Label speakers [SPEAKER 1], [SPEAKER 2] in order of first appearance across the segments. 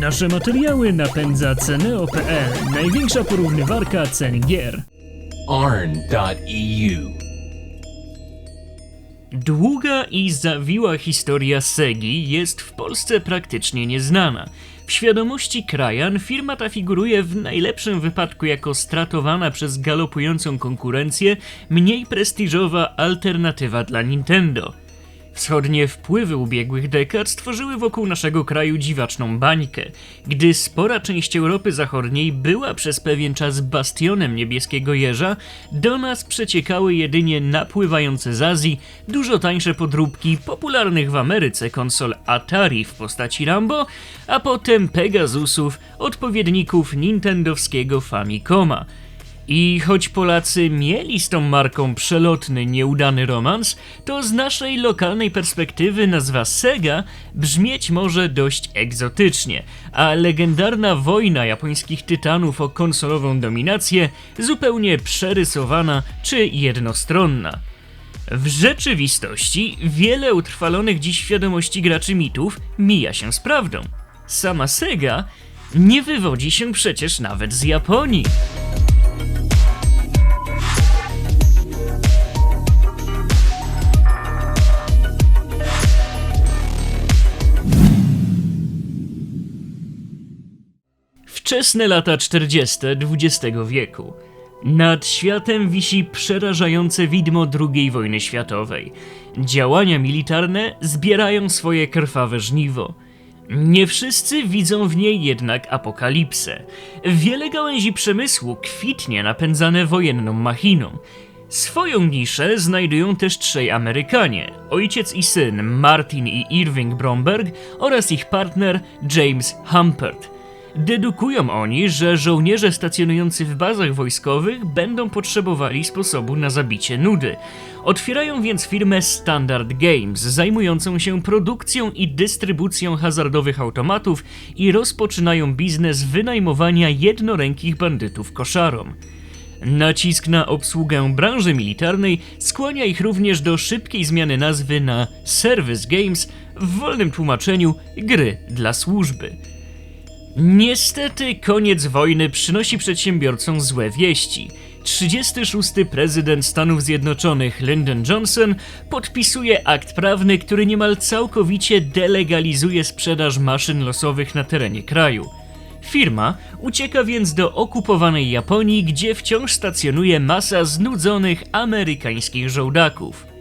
[SPEAKER 1] Nasze materiały napędza Ceneo.pl, największa porównywarka cen gier.
[SPEAKER 2] arn.eu.
[SPEAKER 1] Długa i zawiła historia Segi jest w Polsce praktycznie nieznana. W świadomości krajan firma ta figuruje w najlepszym wypadku jako stratowana przez galopującą konkurencję, mniej prestiżowa alternatywa dla Nintendo. Wschodnie wpływy ubiegłych dekad stworzyły wokół naszego kraju dziwaczną bańkę. Gdy spora część Europy Zachodniej była przez pewien czas bastionem niebieskiego jeża, do nas przeciekały jedynie napływające z Azji, dużo tańsze podróbki popularnych w Ameryce konsol Atari w postaci Rambo, a potem Pegasusów, odpowiedników nintendowskiego Famicoma. I choć Polacy mieli z tą marką przelotny, nieudany romans, to z naszej lokalnej perspektywy nazwa Sega brzmieć może dość egzotycznie, a legendarna wojna japońskich tytanów o konsolową dominację zupełnie przerysowana czy jednostronna. W rzeczywistości wiele utrwalonych dziś świadomości graczy mitów mija się z prawdą. Sama Sega nie wywodzi się przecież nawet z Japonii. Wczesne lata 40. XX wieku. Nad światem wisi przerażające widmo II wojny światowej. Działania militarne zbierają swoje krwawe żniwo. Nie wszyscy widzą w niej jednak apokalipsę. Wiele gałęzi przemysłu kwitnie napędzane wojenną machiną. Swoją niszę znajdują też trzej Amerykanie: ojciec i syn Martin i Irving Bromberg oraz ich partner James Humpert. Dedukują oni, że żołnierze stacjonujący w bazach wojskowych będą potrzebowali sposobu na zabicie nudy. Otwierają więc firmę Standard Games, zajmującą się produkcją i dystrybucją hazardowych automatów i rozpoczynają biznes wynajmowania jednorękich bandytów koszarom. Nacisk na obsługę branży militarnej skłania ich również do szybkiej zmiany nazwy na Service Games, w wolnym tłumaczeniu gry dla służby. Niestety koniec wojny przynosi przedsiębiorcom złe wieści. 36. prezydent Stanów Zjednoczonych Lyndon Johnson podpisuje akt prawny, który niemal całkowicie delegalizuje sprzedaż maszyn losowych na terenie kraju. Firma ucieka więc do okupowanej Japonii, gdzie wciąż stacjonuje masa znudzonych amerykańskich żołdaków.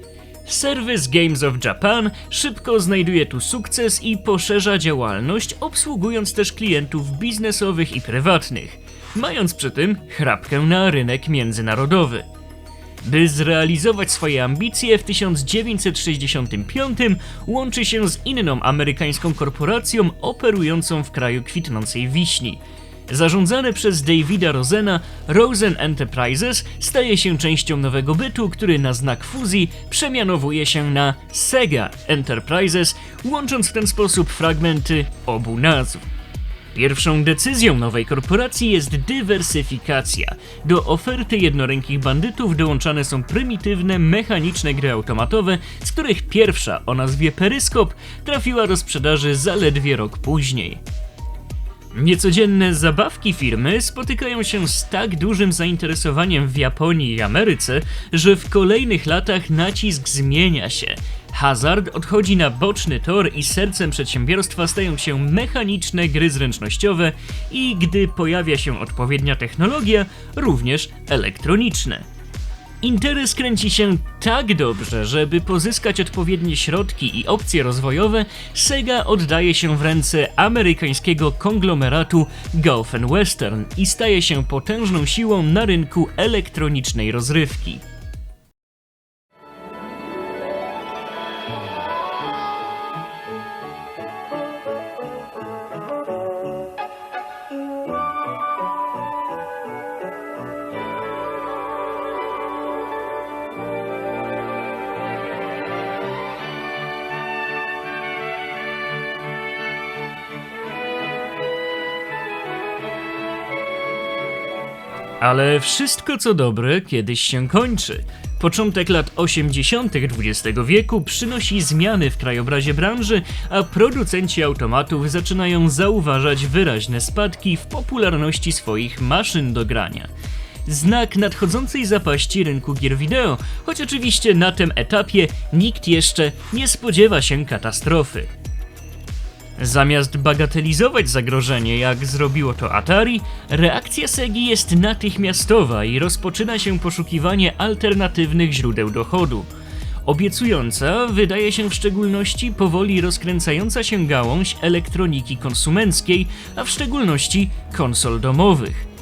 [SPEAKER 1] Service Games of Japan szybko znajduje tu sukces i poszerza działalność, obsługując też klientów biznesowych i prywatnych, mając przy tym chrapkę na rynek międzynarodowy. By zrealizować swoje ambicje, w 1965 łączy się z inną amerykańską korporacją operującą w kraju kwitnącej wiśni. Zarządzane przez Davida Rosena, Rosen Enterprises staje się częścią nowego bytu, który na znak fuzji przemianowuje się na Sega Enterprises, łącząc w ten sposób fragmenty obu nazw. Pierwszą decyzją nowej korporacji jest dywersyfikacja. Do oferty jednorękich bandytów dołączane są prymitywne, mechaniczne gry automatowe, z których pierwsza o nazwie Peryskop trafiła do sprzedaży zaledwie rok później. Niecodzienne zabawki firmy spotykają się z tak dużym zainteresowaniem w Japonii i Ameryce, że w kolejnych latach nacisk zmienia się. Hazard odchodzi na boczny tor i sercem przedsiębiorstwa stają się mechaniczne gry zręcznościowe i gdy pojawia się odpowiednia technologia, również elektroniczne. Interes kręci się tak dobrze, żeby pozyskać odpowiednie środki i opcje rozwojowe, Sega oddaje się w ręce amerykańskiego konglomeratu Gulf Western i staje się potężną siłą na rynku elektronicznej rozrywki. Ale wszystko co dobre kiedyś się kończy. Początek lat 80. XX wieku przynosi zmiany w krajobrazie branży, a producenci automatów zaczynają zauważać wyraźne spadki w popularności swoich maszyn do grania. Znak nadchodzącej zapaści rynku gier wideo, choć oczywiście na tym etapie nikt jeszcze nie spodziewa się katastrofy. Zamiast bagatelizować zagrożenie, jak zrobiło to Atari, reakcja Segi jest natychmiastowa i rozpoczyna się poszukiwanie alternatywnych źródeł dochodu. Obiecująca wydaje się w szczególności powoli rozkręcająca się gałąź elektroniki konsumenckiej, a w szczególności konsol domowych.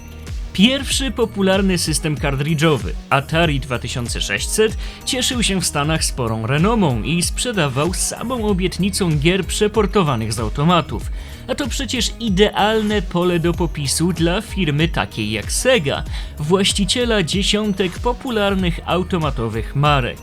[SPEAKER 1] Pierwszy popularny system kartridżowy, Atari 2600, cieszył się w Stanach sporą renomą i sprzedawał samą obietnicą gier przeportowanych z automatów. A to przecież idealne pole do popisu dla firmy takiej jak Sega, właściciela dziesiątek popularnych automatowych marek.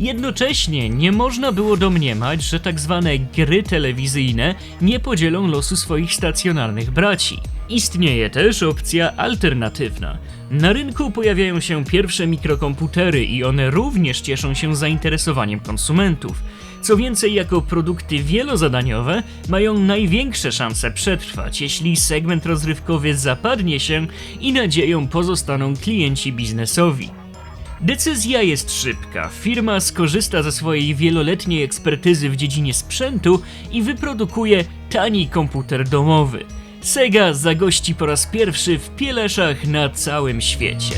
[SPEAKER 1] Jednocześnie nie można było domniemać, że tak zwane gry telewizyjne nie podzielą losu swoich stacjonarnych braci. Istnieje też opcja alternatywna. Na rynku pojawiają się pierwsze mikrokomputery i one również cieszą się zainteresowaniem konsumentów. Co więcej, jako produkty wielozadaniowe mają największe szanse przetrwać, jeśli segment rozrywkowy zapadnie się i nadzieją pozostaną klienci biznesowi. Decyzja jest szybka. Firma skorzysta ze swojej wieloletniej ekspertyzy w dziedzinie sprzętu i wyprodukuje tani komputer domowy. Sega zagości po raz pierwszy w Pieleszach na całym świecie.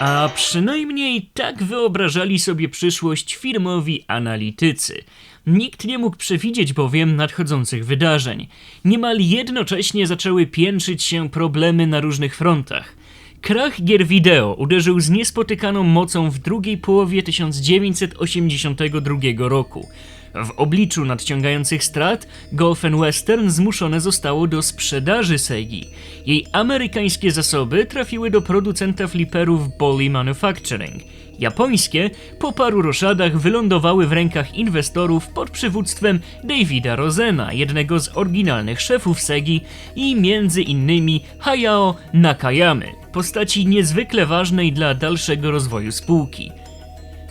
[SPEAKER 1] A przynajmniej tak wyobrażali sobie przyszłość firmowi analitycy. Nikt nie mógł przewidzieć bowiem nadchodzących wydarzeń. Niemal jednocześnie zaczęły piętrzyć się problemy na różnych frontach. Krach gier wideo uderzył z niespotykaną mocą w drugiej połowie 1982 roku. W obliczu nadciągających strat, Golf Western zmuszone zostało do sprzedaży Segi. Jej amerykańskie zasoby trafiły do producenta fliperów Bolly Manufacturing. Japońskie po paru roszadach wylądowały w rękach inwestorów pod przywództwem Davida Rosena, jednego z oryginalnych szefów Segi i między innymi Hayao Nakayamy, postaci niezwykle ważnej dla dalszego rozwoju spółki.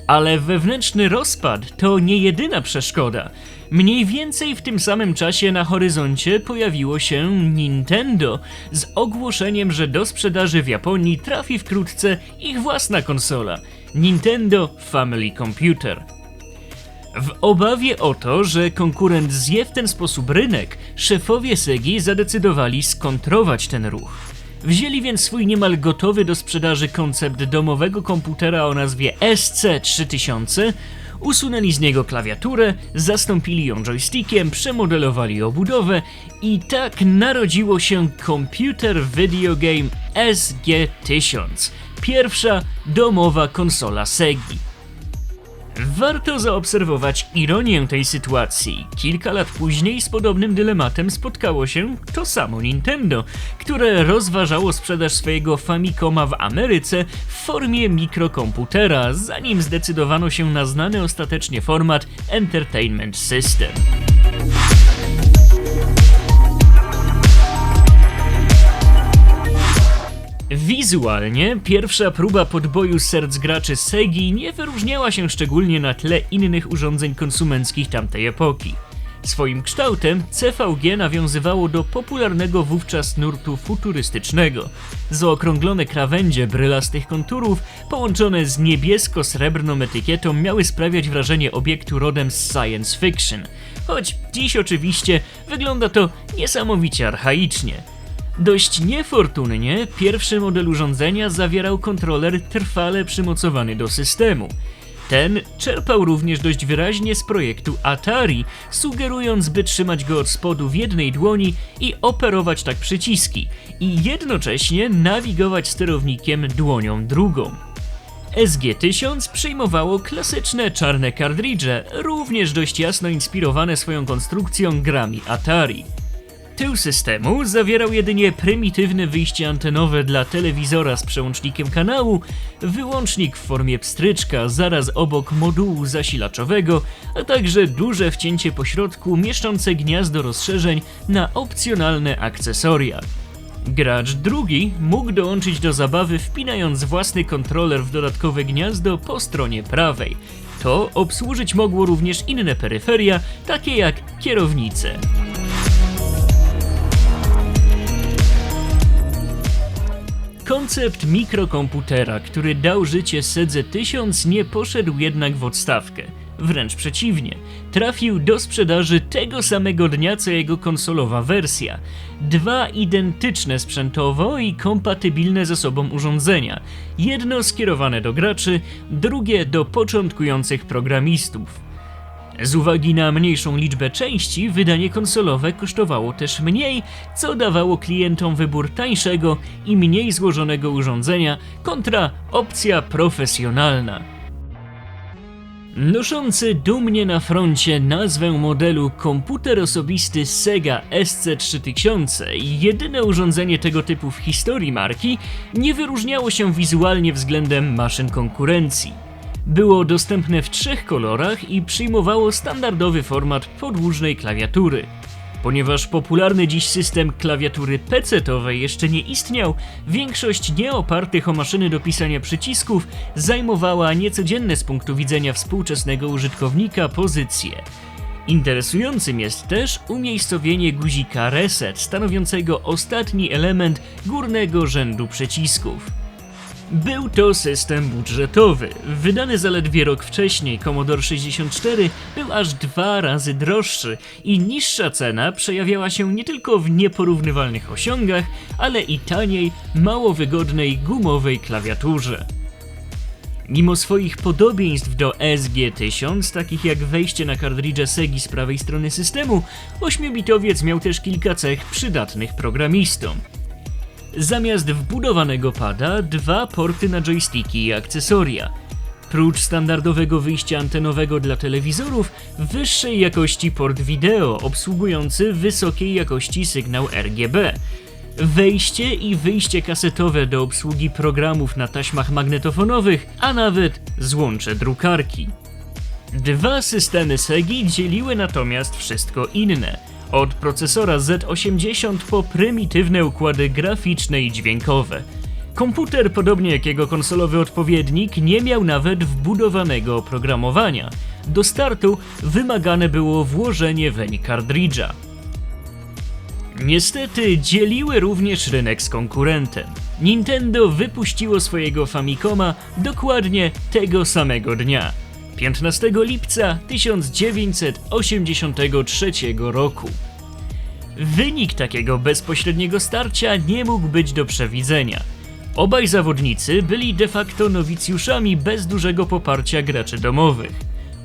[SPEAKER 1] Ale wewnętrzny rozpad to nie jedyna przeszkoda. Mniej więcej w tym samym czasie na horyzoncie pojawiło się Nintendo z ogłoszeniem, że do sprzedaży w Japonii trafi wkrótce ich własna konsola Nintendo Family Computer. W obawie o to, że konkurent zje w ten sposób rynek, szefowie Segi zadecydowali skontrować ten ruch. Wzięli więc swój niemal gotowy do sprzedaży koncept domowego komputera o nazwie SC3000, usunęli z niego klawiaturę, zastąpili ją joystickiem, przemodelowali obudowę i tak narodziło się Computer Video Game SG1000, pierwsza domowa konsola Segi. Warto zaobserwować ironię tej sytuacji. Kilka lat później z podobnym dylematem spotkało się to samo Nintendo, które rozważało sprzedaż swojego Famicoma w Ameryce w formie mikrokomputera, zanim zdecydowano się na znany ostatecznie format Entertainment System. Wizualnie pierwsza próba podboju serc graczy Segi nie wyróżniała się szczególnie na tle innych urządzeń konsumenckich tamtej epoki. Swoim kształtem CVG nawiązywało do popularnego wówczas nurtu futurystycznego. Zaokrąglone krawędzie brylastych konturów, połączone z niebiesko-srebrną etykietą, miały sprawiać wrażenie obiektu rodem z science fiction. Choć dziś oczywiście wygląda to niesamowicie archaicznie. Dość niefortunnie pierwszy model urządzenia zawierał kontroler trwale przymocowany do systemu. Ten czerpał również dość wyraźnie z projektu Atari, sugerując, by trzymać go od spodu w jednej dłoni i operować tak przyciski, i jednocześnie nawigować sterownikiem dłonią drugą. SG-1000 przyjmowało klasyczne czarne kartridże, również dość jasno inspirowane swoją konstrukcją grami Atari. Tył systemu zawierał jedynie prymitywne wyjście antenowe dla telewizora z przełącznikiem kanału, wyłącznik w formie pstryczka zaraz obok modułu zasilaczowego, a także duże wcięcie pośrodku mieszczące gniazdo rozszerzeń na opcjonalne akcesoria. Gracz drugi mógł dołączyć do zabawy wpinając własny kontroler w dodatkowe gniazdo po stronie prawej. To obsłużyć mogło również inne peryferia, takie jak kierownice. Koncept mikrokomputera, który dał życie Sedze 1000 nie poszedł jednak w odstawkę. Wręcz przeciwnie, trafił do sprzedaży tego samego dnia co jego konsolowa wersja. Dwa identyczne sprzętowo i kompatybilne ze sobą urządzenia. Jedno skierowane do graczy, drugie do początkujących programistów. Z uwagi na mniejszą liczbę części, wydanie konsolowe kosztowało też mniej, co dawało klientom wybór tańszego i mniej złożonego urządzenia kontra opcja profesjonalna. Noszący dumnie na froncie nazwę modelu komputer osobisty Sega SC3000 i jedyne urządzenie tego typu w historii marki, nie wyróżniało się wizualnie względem maszyn konkurencji. Było dostępne w trzech kolorach i przyjmowało standardowy format podłużnej klawiatury. Ponieważ popularny dziś system klawiatury PC-owej jeszcze nie istniał, większość nieopartych o maszyny do pisania przycisków zajmowała niecodzienne z punktu widzenia współczesnego użytkownika pozycje. Interesującym jest też umiejscowienie guzika reset, stanowiącego ostatni element górnego rzędu przycisków. Był to system budżetowy. Wydany zaledwie rok wcześniej, Commodore 64 był aż dwa razy droższy i niższa cena przejawiała się nie tylko w nieporównywalnych osiągach, ale i taniej, mało wygodnej gumowej klawiaturze. Mimo swoich podobieństw do SG-1000, takich jak wejście na kartridże Segi z prawej strony systemu, 8-bitowiec miał też kilka cech przydatnych programistom. Zamiast wbudowanego pada, dwa porty na joysticki i akcesoria. Prócz standardowego wyjścia antenowego dla telewizorów, wyższej jakości port wideo obsługujący wysokiej jakości sygnał RGB. Wejście i wyjście kasetowe do obsługi programów na taśmach magnetofonowych, a nawet złącze drukarki. Dwa systemy Segi dzieliły natomiast wszystko inne – od procesora Z80 po prymitywne układy graficzne i dźwiękowe. Komputer, podobnie jak jego konsolowy odpowiednik, nie miał nawet wbudowanego oprogramowania. Do startu wymagane było włożenie weń kartridża. Niestety dzieliły również rynek z konkurentem. Nintendo wypuściło swojego Famicoma dokładnie tego samego dnia. 15 lipca 1983 roku. Wynik takiego bezpośredniego starcia nie mógł być do przewidzenia. Obaj zawodnicy byli de facto nowicjuszami bez dużego poparcia graczy domowych.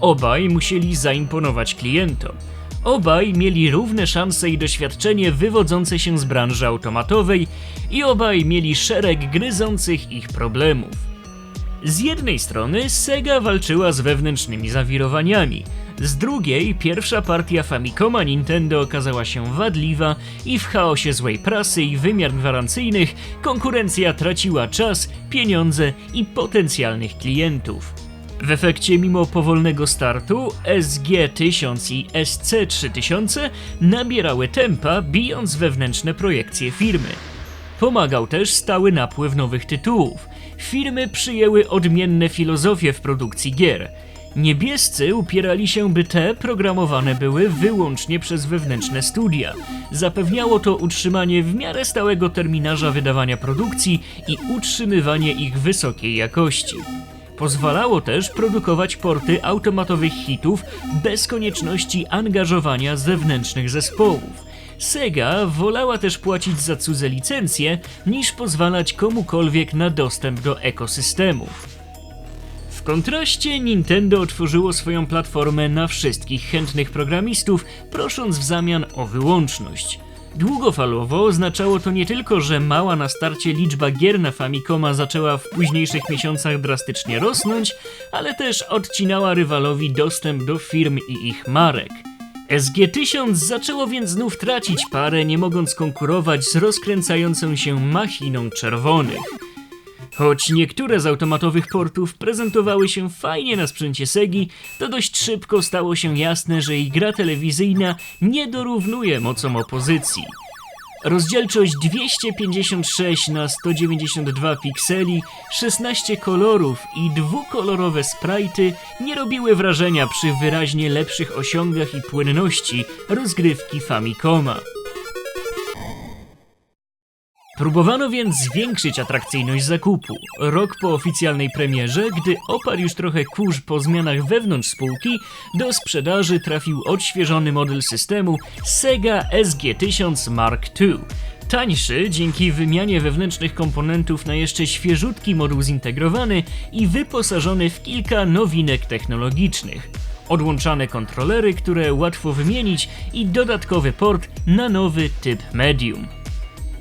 [SPEAKER 1] Obaj musieli zaimponować klientom. Obaj mieli równe szanse i doświadczenie wywodzące się z branży automatowej i obaj mieli szereg gryzących ich problemów. Z jednej strony Sega walczyła z wewnętrznymi zawirowaniami, z drugiej pierwsza partia Famicoma Nintendo okazała się wadliwa i w chaosie złej prasy i wymiar gwarancyjnych konkurencja traciła czas, pieniądze i potencjalnych klientów. W efekcie, mimo powolnego startu, SG-1000 i SC-3000 nabierały tempa, bijąc wewnętrzne projekcje firmy. Pomagał też stały napływ nowych tytułów. Firmy przyjęły odmienne filozofie w produkcji gier. Niebiescy upierali się, by te programowane były wyłącznie przez wewnętrzne studia. Zapewniało to utrzymanie w miarę stałego terminarza wydawania produkcji i utrzymywanie ich wysokiej jakości. Pozwalało też produkować porty automatowych hitów bez konieczności angażowania zewnętrznych zespołów. Sega wolała też płacić za cudze licencje, niż pozwalać komukolwiek na dostęp do ekosystemu. W kontraście Nintendo otworzyło swoją platformę na wszystkich chętnych programistów, prosząc w zamian o wyłączność. Długofalowo oznaczało to nie tylko, że mała na starcie liczba gier na Famicoma zaczęła w późniejszych miesiącach drastycznie rosnąć, ale też odcinała rywalowi dostęp do firm i ich marek. SG-1000 zaczęło więc znów tracić parę, nie mogąc konkurować z rozkręcającą się machiną czerwonych. Choć niektóre z automatowych portów prezentowały się fajnie na sprzęcie Segi, to dość szybko stało się jasne, że jej gra telewizyjna nie dorównuje mocą opozycji. Rozdzielczość 256 na 192 pikseli, 16 kolorów i dwukolorowe sprite'y nie robiły wrażenia przy wyraźnie lepszych osiągach i płynności rozgrywki Famicoma. Próbowano więc zwiększyć atrakcyjność zakupu. Rok po oficjalnej premierze, gdy oparł już trochę kurz po zmianach wewnątrz spółki, do sprzedaży trafił odświeżony model systemu Sega SG-1000 Mark II. Tańszy dzięki wymianie wewnętrznych komponentów na jeszcze świeżutki moduł zintegrowany i wyposażony w kilka nowinek technologicznych. Odłączane kontrolery, które łatwo wymienić i dodatkowy port na nowy typ medium.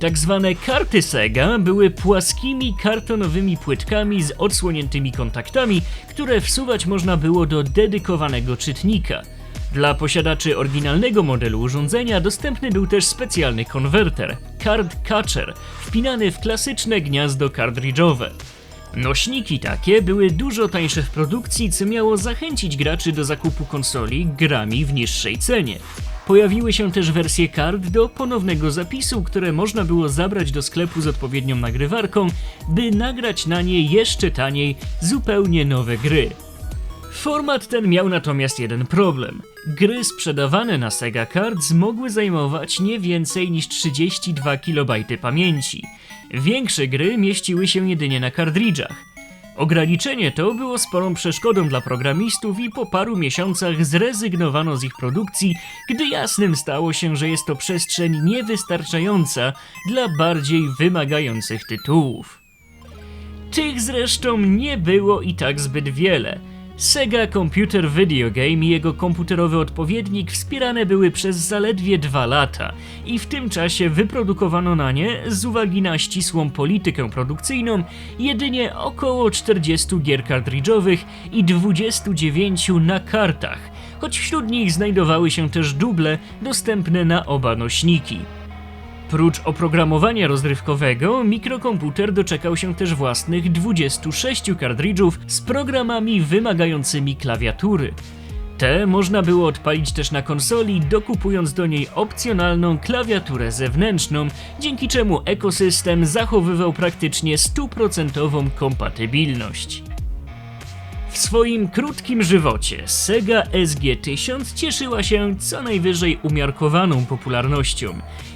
[SPEAKER 1] Tak zwane karty Sega były płaskimi kartonowymi płytkami z odsłoniętymi kontaktami, które wsuwać można było do dedykowanego czytnika. Dla posiadaczy oryginalnego modelu urządzenia dostępny był też specjalny konwerter Card Catcher, wpinany w klasyczne gniazdo kartridżowe. Nośniki takie były dużo tańsze w produkcji, co miało zachęcić graczy do zakupu konsoli grami w niższej cenie. Pojawiły się też wersje kart do ponownego zapisu, które można było zabrać do sklepu z odpowiednią nagrywarką, by nagrać na nie jeszcze taniej zupełnie nowe gry. Format ten miał natomiast jeden problem. Gry sprzedawane na Sega Cards mogły zajmować nie więcej niż 32 KB pamięci. Większe gry mieściły się jedynie na kartridżach. Ograniczenie to było sporą przeszkodą dla programistów i po paru miesiącach zrezygnowano z ich produkcji, gdy jasnym stało się, że jest to przestrzeń niewystarczająca dla bardziej wymagających tytułów. Tych zresztą nie było i tak zbyt wiele. Sega Computer Video Game i jego komputerowy odpowiednik wspierane były przez zaledwie dwa lata i w tym czasie wyprodukowano na nie, z uwagi na ścisłą politykę produkcyjną, jedynie około 40 gier kartridżowych i 29 na kartach, choć wśród nich znajdowały się też duble dostępne na oba nośniki. Prócz oprogramowania rozrywkowego, mikrokomputer doczekał się też własnych 26 kartridżów z programami wymagającymi klawiatury. Te można było odpalić też na konsoli, dokupując do niej opcjonalną klawiaturę zewnętrzną, dzięki czemu ekosystem zachowywał praktycznie stuprocentową kompatybilność. W swoim krótkim żywocie Sega SG-1000 cieszyła się co najwyżej umiarkowaną popularnością.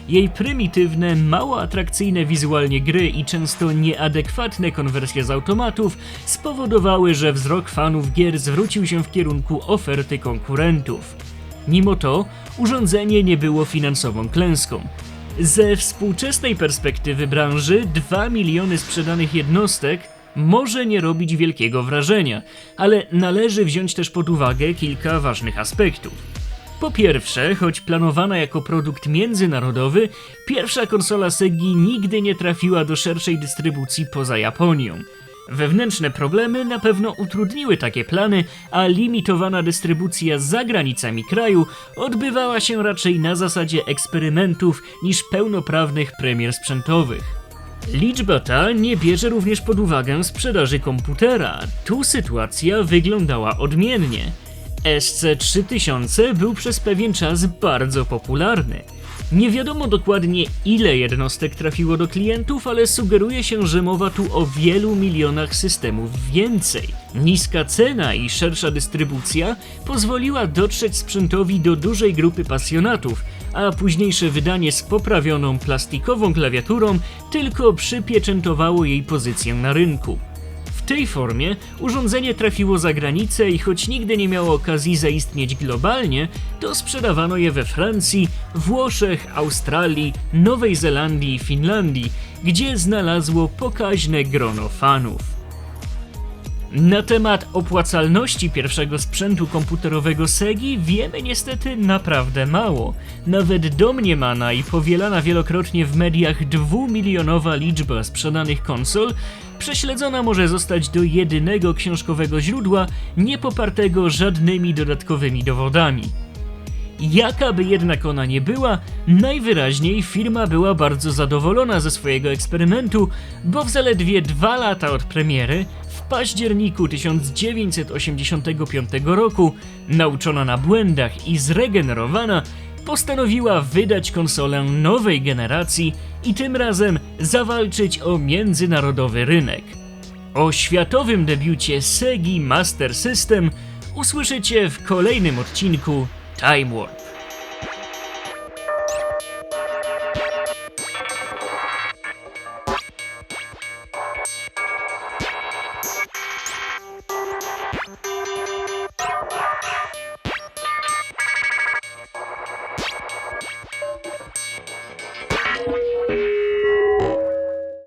[SPEAKER 1] Jej prymitywne, mało atrakcyjne wizualnie gry i często nieadekwatne konwersje z automatów spowodowały, że wzrok fanów gier zwrócił się w kierunku oferty konkurentów. Mimo to urządzenie nie było finansową klęską. Ze współczesnej perspektywy branży 2 miliony sprzedanych jednostek może nie robić wielkiego wrażenia, ale należy wziąć też pod uwagę kilka ważnych aspektów. Po pierwsze, choć planowana jako produkt międzynarodowy, pierwsza konsola Segi nigdy nie trafiła do szerszej dystrybucji poza Japonią. Wewnętrzne problemy na pewno utrudniły takie plany, a limitowana dystrybucja za granicami kraju odbywała się raczej na zasadzie eksperymentów niż pełnoprawnych premier sprzętowych. Liczba ta nie bierze również pod uwagę sprzedaży komputera. Tu sytuacja wyglądała odmiennie. SC3000 był przez pewien czas bardzo popularny. Nie wiadomo dokładnie ile jednostek trafiło do klientów, ale sugeruje się, że mowa tu o wielu milionach systemów więcej. Niska cena i szersza dystrybucja pozwoliła dotrzeć sprzętowi do dużej grupy pasjonatów, a późniejsze wydanie z poprawioną plastikową klawiaturą tylko przypieczętowało jej pozycję na rynku. Tej formie urządzenie trafiło za granicę i choć nigdy nie miało okazji zaistnieć globalnie, to sprzedawano je we Francji, Włoszech, Australii, Nowej Zelandii i Finlandii, gdzie znalazło pokaźne grono fanów. Na temat opłacalności pierwszego sprzętu komputerowego Segi wiemy niestety naprawdę mało. Nawet domniemana i powielana wielokrotnie w mediach dwumilionowa liczba sprzedanych konsol prześledzona może zostać do jedynego książkowego źródła, nie popartego żadnymi dodatkowymi dowodami. Jaka by jednak ona nie była, najwyraźniej firma była bardzo zadowolona ze swojego eksperymentu, bo w zaledwie dwa lata od premiery, październiku 1985 roku, nauczona na błędach i zregenerowana, postanowiła wydać konsolę nowej generacji i tym razem zawalczyć o międzynarodowy rynek. O światowym debiucie Segi Master System usłyszycie w kolejnym odcinku Time Warp.